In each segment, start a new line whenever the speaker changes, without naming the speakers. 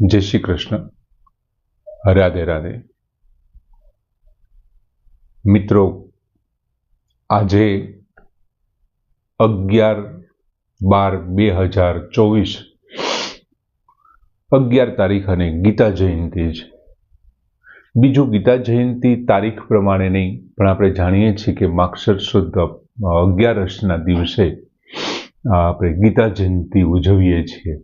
જય શ્રી કૃષ્ણ. રાધે રાધે. મિત્રો, આજે અગિયાર બાર બે હજાર ચોવીસ, અગિયાર તારીખ અને ગીતા જયંતિ છે. બીજું ગીતા જયંતિ તારીખ પ્રમાણે નહીં, પણ આપણે જાણીએ છીએ કે માક્ષર શુદ્ધ અગિયારસના દિવસે આપણે ગીતા જયંતિ ઉજવીએ છીએ.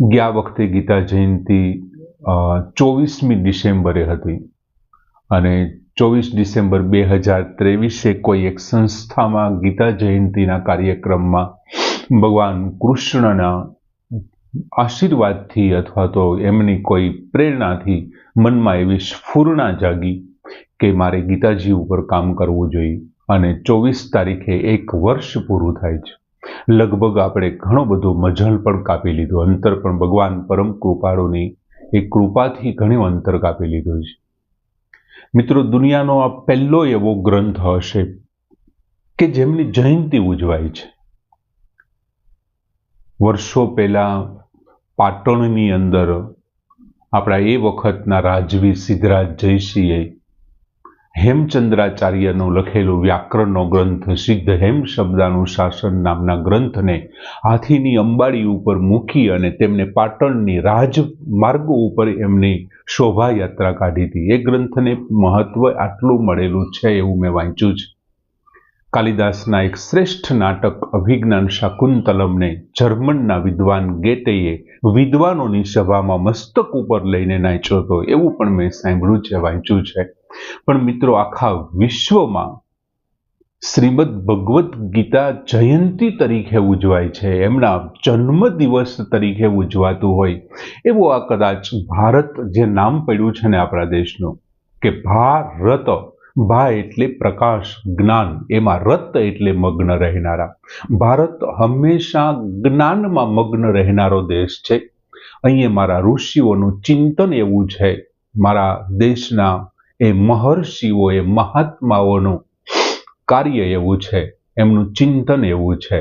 ગયા વખતે ગીતા જયંતિ ચોવીસમી ડિસેમ્બરે હતી. અને ચોવીસ ડિસેમ્બર બે હજાર ત્રેવીસે કોઈ એક સંસ્થામાં ગીતા જયંતિના કાર્યક્રમમાં ભગવાન કૃષ્ણના આશીર્વાદથી અથવા તો એમની કોઈ પ્રેરણાથી મનમાં એવી સ્ફૂર્ણા જાગી કે મારે ગીતાજી ઉપર કામ કરવું જોઈએ. અને ચોવીસ તારીખે એક વર્ષ પૂરું થાય છે. લગભગ આપણે ઘણો બધો મજલ પણ કાપી લીધો. અંતર પણ ભગવાન પરમ કૃપાળુની એ કૃપાથી ઘણું અંતર કાપી લીધું છે. મિત્રો, દુનિયાનો આ પહેલો એવો ગ્રંથ હશે કે જેમની જયંતિ ઉજવાય છે. વર્ષો પહેલા પાટણની અંદર આપણા એ વખતના રાજવી સિદ્ધરાજ જયસિંહે હેમચંદ્રાચાર્યનું લખેલું વ્યાકરણનો ગ્રંથ સિદ્ધ હેમ શબ્દાનું શાસન નામના ગ્રંથને હાથીની અંબાડી ઉપર મૂકી અને તેમને પાટણની રાજમાર્ગો ઉપર એમની શોભાયાત્રા કાઢી હતી. એ ગ્રંથને મહત્વ આટલું મળેલું છે એવું મેં વાંચ્યું છે. કાલિદાસના એક શ્રેષ્ઠ નાટક અભિજ્ઞાન શાકુંતલમને જર્મનના વિદ્વાન ગેટેએ વિદ્વાનોની સભામાં મસ્તક ઉપર લઈને નાચ્યો હતો. એવું પણ મેં સાંભળ્યું છે, વાંચ્યું છે. પણ મિત્રો આખા વિશ્વમાં શ્રીમદ ભગવદ્ ગીતા જયંતિ તરીકે ઉજવાય છે. એમના જન્મ દિવસ તરીકે ઉજવાતું હોય. એવું આ કદાચ ભારત જે નામ પડ્યું છે ને આપણા દેશનું, કે ભારત, ભા એટલે પ્રકાશ, જ્ઞાન. એમાં રત એટલે મગ્ન રહેનારા. ભારત હંમેશા જ્ઞાનમાં મગ્ન રહેનારો દેશ છે. અહીંયા મારા ઋષિઓનું ચિંતન એવું છે. મારા દેશના એ મહર્ષિઓ એ મહાત્માઓનું કાર્ય એવું છે, એમનું ચિંતન એવું છે.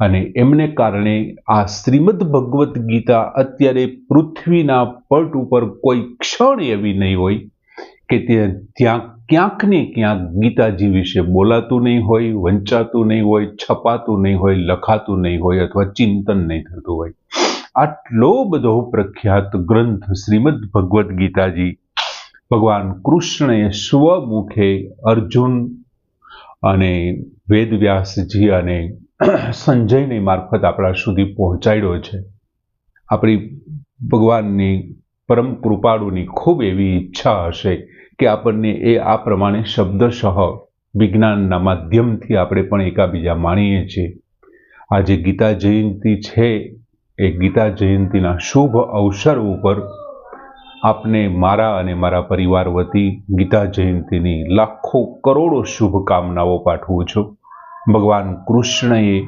અને એમને કારણે આ શ્રીમદ ભગવદ્ ગીતા અત્યારે પૃથ્વીના પટ ઉપર કોઈ ક્ષણ એવી નહીં હોય કે ત્યાં ક્યાંક ને ક્યાંક ગીતાજી વિશે બોલાતું નહીં હોય, વંચાતું નહીં હોય, છપાતું નહીં હોય, લખાતું નહીં હોય અથવા ચિંતન નહીં થતું હોય. આટલો બધો પ્રખ્યાત ગ્રંથ શ્રીમદ ભગવદ્ ગીતાજી ભગવાન કૃષ્ણએ સ્વમુખે અર્જુન અને વેદવ્યાસજી અને સંજયની મારફત આપણા સુધી પહોંચાડ્યો છે. આપણી ભગવાનની પરમ કૃપાળુની ખૂબ એવી ઈચ્છા હશે કે આપણને એ આ પ્રમાણે શબ્દશઃ વિજ્ઞાનના માધ્યમથી આપણે પણ એકાબીજા માણીએ છીએ. આજે ગીતા જયંતિ છે. એ ગીતા જયંતિના શુભ અવસર ઉપર આપને મારા અને મારા પરિવાર વતી ગીતા જયંતિની લાખો કરોડો શુભકામનાઓ પાઠવું છું. ભગવાન કૃષ્ણએ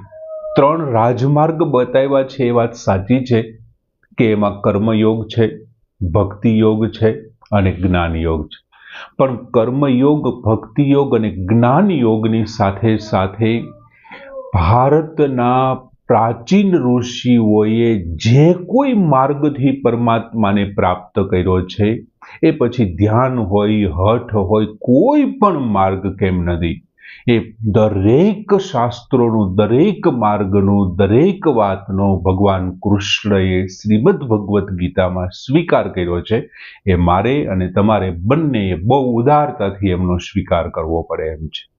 ત્રણ રાજમાર્ગ બતાવ્યા છે એ વાત સાચી છે કે એમાં કર્મયોગ છે ભક્તિ યોગ છે અને જ્ઞાન યોગ છે. પણ કર્મયોગ ભક્તિ યોગ અને જ્ઞાન યોગની સાથે સાથે ભારતના પ્રાચીન ઋષિઓએ જે કોઈ માર્ગથી પરમાત્માને પ્રાપ્ત કર્યો છે, એ પછી ધ્યાન હોય, હઠ હોય, કોઈ પણ માર્ગ કેમ નથી. એ દરેક શાસ્ત્રોનું, દરેક માર્ગનું, દરેક વાતનો ભગવાન કૃષ્ણએ શ્રીમદ ભગવદ્ ગીતામાં સ્વીકાર કર્યો છે. એ મારે અને તમારે બંનેએ બહુ ઉદારતાથી એમનો સ્વીકાર કરવો પડે એમ છે.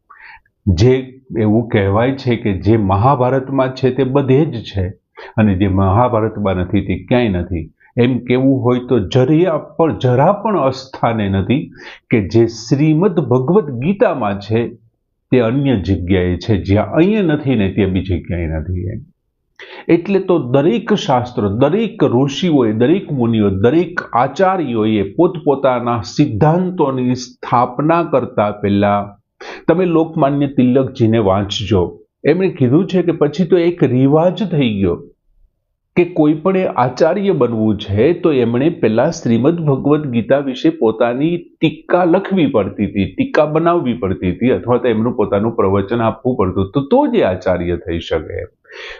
જે એવું કહેવાય છે કે જે મહાભારતમાં છે તે બધે જ છે. અને જે મહાભારતમાં નથી તે ક્યાંય નથી. એમ કેવું હોય તો જરિયા પણ, જરા પણ અસ્થાને નથી કે જે શ્રીમદ ભગવદ્ ગીતામાં છે તે અન્ય જગ્યાએ છે. જ્યાં અહીંયા નથી ને તે બીજી ક્યાંય નથી એમ. એટલે તો દરેક શાસ્ત્ર, દરેક ઋષિઓએ, દરેક મુનિઓ, દરેક આચાર્યોએ પોતપોતાના સિદ્ધાંતોની સ્થાપના કરતા પહેલા તમે લોકમાન્ય તિલકજીને વાંચજો. એમણે કીધું છે કે પછી તો એક રિવાજ થઈ ગયો કે કોઈ પણ આચાર્ય બનવું છે તો એમણે પહેલાં શ્રીમદ ભગવદ્ ગીતા વિશે પોતાની ટીકા લખવી પડતી હતી, ટીકા બનાવવી પડતી હતી અથવા તો એમનું પોતાનું પ્રવચન આપવું પડતું તો તો જ એ આચાર્ય થઈ શકે.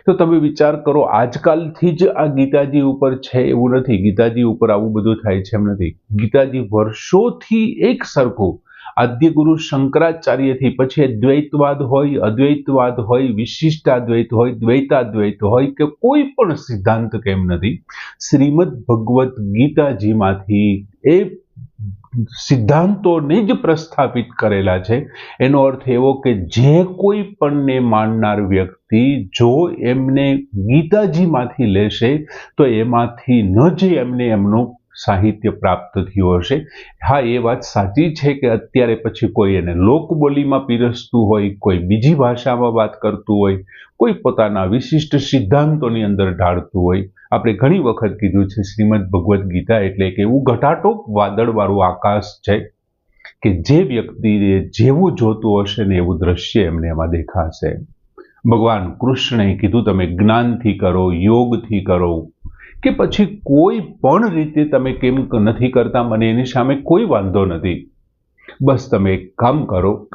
તો તમે વિચાર કરો, આજકાલથી જ આ ગીતાજી ઉપર છે એવું નથી. ગીતાજી ઉપર આવું બધું થાય છે એમ નથી. ગીતાજી વર્ષોથી એક સરખું આદ્ય ગુરુ શંકરાચાર્યથી પછી દ્વૈતવાદ હોય, અદ્વૈતવાદ હોય, વિશિષ્ટાદ્વૈત હોય, દ્વૈતાદ્વૈત હોય કે કોઈ પણ સિદ્ધાંત કેમ નથી, શ્રીમદ ભગવદ્ ગીતાજીમાંથી એ સિદ્ધાંતોને જ પ્રસ્થાપિત કરેલા છે. એનો અર્થ એવો કે જે કોઈ પણને માનનાર વ્યક્તિ જો એમને ગીતાજીમાંથી લેશે, તો એમાંથી ન જ એમને એમનું સાહિત્ય પ્રાપ્ત થયું હશે. હા, એ વાત સાચી છે કે અત્યારે પછી કોઈ એને લોકબોલીમાં પીરસતું હોય, કોઈ બીજી ભાષામાં વાત કરતું હોય, કોઈ પોતાના વિશિષ્ટ સિદ્ધાંતોની અંદર ઢાળતું હોય. આપણે ઘણી વખત કીધું છે શ્રીમદ ભગવદ્ ગીતા એટલે કે એવું ઘટાટોપ વાદળવાળું આકાશ છે કે જે વ્યક્તિએ જેવું જોતું હશે ને એવું દ્રશ્ય એમને એમાં દેખાશે. ભગવાન કૃષ્ણએ કીધું, તમે જ્ઞાનથી કરો, યોગથી કરો. કે પછી કોઈ પણ રીતે તમે કેમ નથી કરતા, મને એની સામે કોઈ વાંધો નથી. બસ તમે એક કામ કરો,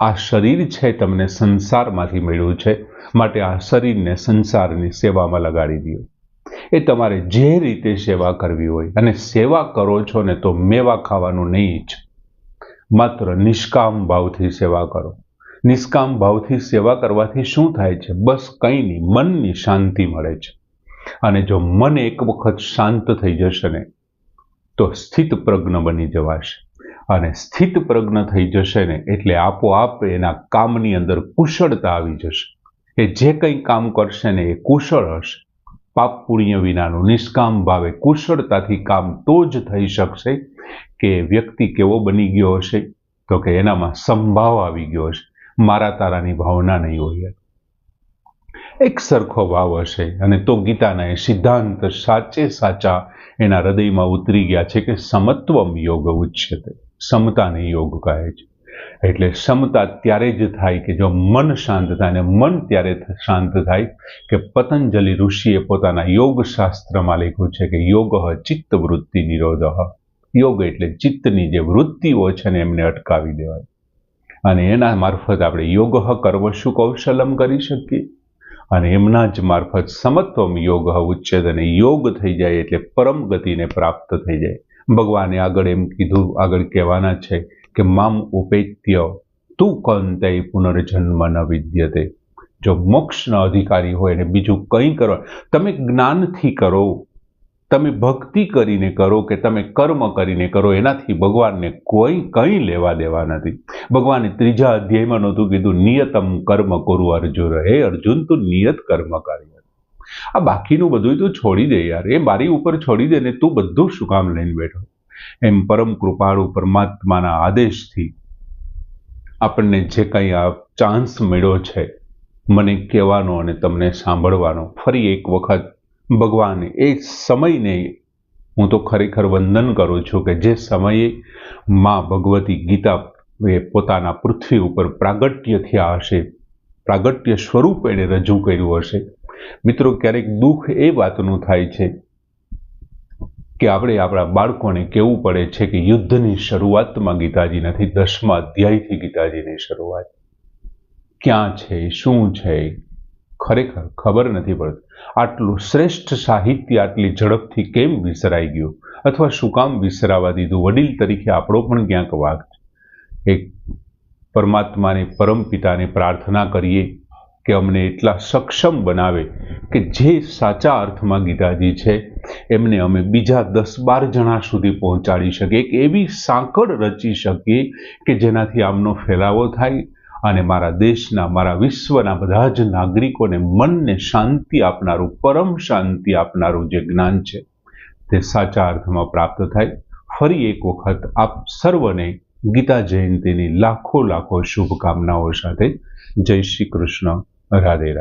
આ શરીર છે તમને સંસારમાંથી મળ્યું છે, માટે આ શરીરને સંસારની સેવામાં લગાડી દો. એ તમારે જે રીતે સેવા કરવી હોય, અને સેવા કરો છો ને તો મેવા ખાવાનું નહીં જ. માત્ર નિષ્કામ ભાવથી સેવા કરો. નિષ્કામ ભાવથી સેવા કરવાથી શું થાય છે? બસ કંઈ નહીં, મનની શાંતિ મળે છે. અને જો મન એક વખત શાંત થઈ જશે ને, તો સ્થિત પ્રજ્ઞ બની જવાશે. અને સ્થિત પ્રજ્ઞ થઈ જશે ને, એટલે આપોઆપ એના કામની અંદર કુશળતા આવી જશે. એ જે કંઈ કામ કરશે ને, એ કુશળ હશે. પાપ પુણ્ય વિનાનું નિષ્કામ ભાવે કુશળતાથી કામ તો જ થઈ શકશે કે વ્યક્તિ કેવો બની ગયો હશે, તો કે એનામાં સંભાવ આવી ગયો હશે. મારા તારાની ભાવના નહીં હોય એક સરખો ભાવ હશે. અને તો ગીતાના એ સિદ્ધાંત સાચે સાચા એના હૃદયમાં ઉતરી ગયા છે કે સમત્વમ યોગ ઉચ્યતે. સમતાને યોગ કહે છે. એટલે સમતા ત્યારે જ થાય કે જો મન શાંત થાય અને મન ત્યારે શાંત થાય કે પતંજલિ ઋષિએ પોતાના યોગ શાસ્ત્રમાં લખ્યું છે કે યોગ ચિત્ત વૃત્તિ નિરોધ યોગ એટલે ચિત્તની જે વૃત્તિઓ છે ને એમને અટકાવી દેવાય. અને એના મારફત આપણે યોગ કર્મ શું કૌશલમ કરી શકીએ? અને એમના જ મારફત સમત્વમ યોગ ઉચ્ચેદ અને યોગ થઈ જાય એટલે પરમ ગતિને પ્રાપ્ત થઈ જાય. ભગવાને આગળ એમ કીધું, આગળ કહેવાના છે કે મામ ઉપેત્ય, તું કંતે પુનર્જન્મ ન વિદ્યતે. જો મોક્ષના અધિકારી હોય ને બીજું કંઈ કરો, તમે જ્ઞાનથી કરો. તમે ભક્તિ કરીને કરો કે તમે કર્મ કરીને કરો, એનાથી ભગવાનને કોઈ કંઈ લેવા દેવા નથી. ભગવાને ત્રીજા અધ્યાયમાં નહોતું કીધું, નિયતમ કર્મ કરું અર્જુન. હે અર્જુન, તું નિયત કર્મ કરી. આ બાકીનું બધું તું છોડી દે યાર. એ મારી ઉપર છોડી દે ને તું બધું શું કામ લઈને બેઠો? એમ પરમ કૃપાળુ પરમાત્માના આદેશથી આપણને જે કંઈ આ ચાન્સ મળ્યો છે, મને કહેવાનો અને તમને સાંભળવાનો ફરી એક વખત ભગવાન. એ સમયને હું તો ખરેખર વંદન કરું છું કે જે સમયે માં ભગવતી ગીતા એ પોતાના પૃથ્વી ઉપર પ્રાગટ્ય થયા હશે, પ્રાગટ્ય સ્વરૂપ એણે રજૂ કર્યું હશે. મિત્રો, ક્યારેક દુઃખ એ વાતનું થાય છે કે આપણે આપણા બાળકોને કેવું પડે છે કે યુદ્ધની શરૂઆતમાં ગીતાજી નથી, દસમા અધ્યાયથી ગીતાજીની શરૂઆત. ક્યાં છે, શું છે, ખરેખર ખબર નથી પડતી. આટલું શ્રેષ્ઠ સાહિત્ય આટલી ઝડપથી કેમ વિસરાઈ ગયું? અથવા શું કામ વિસરાવા દીધું? વડીલ તરીકે આપણો પણ ક્યાંક વાઘ એક પરમાત્માને પરમ પિતાને પ્રાર્થના કરીએ કે અમને એટલા સક્ષમ બનાવે કે જે સાચા અર્થમાં ગીતાજી છે, એમને અમે બીજા દસ બાર જણા સુધી પહોંચાડી શકીએ, એક એવી સાંકળ રચી શકીએ કે જેનાથી આમનો ફેલાવો થાય અને મારા દેશના, મારા વિશ્વના બધા જ નાગરિકોને મનને શાંતિ આપનારું, પરમ શાંતિ આપનારું જે જ્ઞાન છે, તે સાચા અર્થમાં પ્રાપ્ત થાય. ફરી એક વખત આપ સર્વને ગીતા જયંતિની લાખો લાખો શુભકામનાઓ સાથે જય શ્રી કૃષ્ણ. રાધે રાધે.